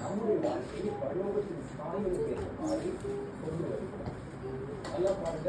நம்முடைய வாழ்க்கையை பரலோகத்தின் சாயலுக்கு ஏற்ற மாதிரி கொண்டு வருகிறோம் நல்லா பாருங்க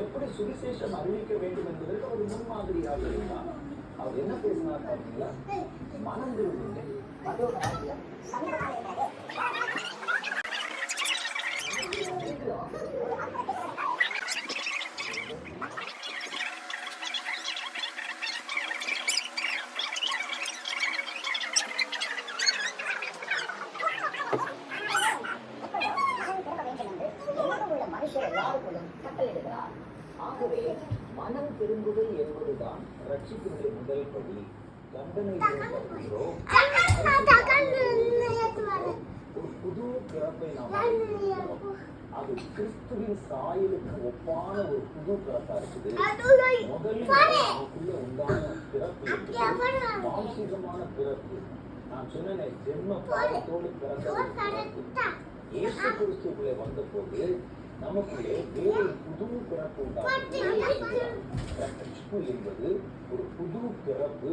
எப்படி சுவிசேஷம் அறிவிக்க வேண்டும் என்பதற்கு ஒரு முன்மாதிரியாக இருந்தார். அவர் என்ன பேசினார் பார்த்தீங்களா? மனம் திரும்புங்கள் எல்லாருக்குள்ளும் கட்டளையிடுகிறார் ஆகவே மனம் திரும்புதல் என்பதுதான் ரட்சிப்பினுடைய முதல் படி. தண்டனை ஒரு புது பிறப்பை நாம். அது கிறிஸ்துவின் சாயலுக்கு ஒப்பான ஒரு புது பிறப்பா இருக்குது. முதலில் நமக்குள்ள உண்டான பிறப்பு மாம்சீகமான பிறப்பு. நான் சொன்னேன் ஜென்ம பாவத்தோடு பிறந்த இயேசு கிறிஸ்துக்குள்ளே வந்தபோது நமக்குள்ளே வேறு புது பிறப்பு உண்டாகும் என்பது ஒரு புது பிறப்பு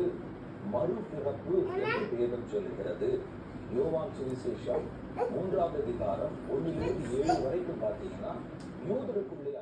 மறுபிறப்பு என்று வேதம் சொல்லுகிறது யோவான் சுவிசேஷம் மூன்றாவது அதிகாரம் ஒன்றிலிருந்து ஏழு வரைக்கும் பார்த்தீங்கன்னா யூதருக்குள்ளே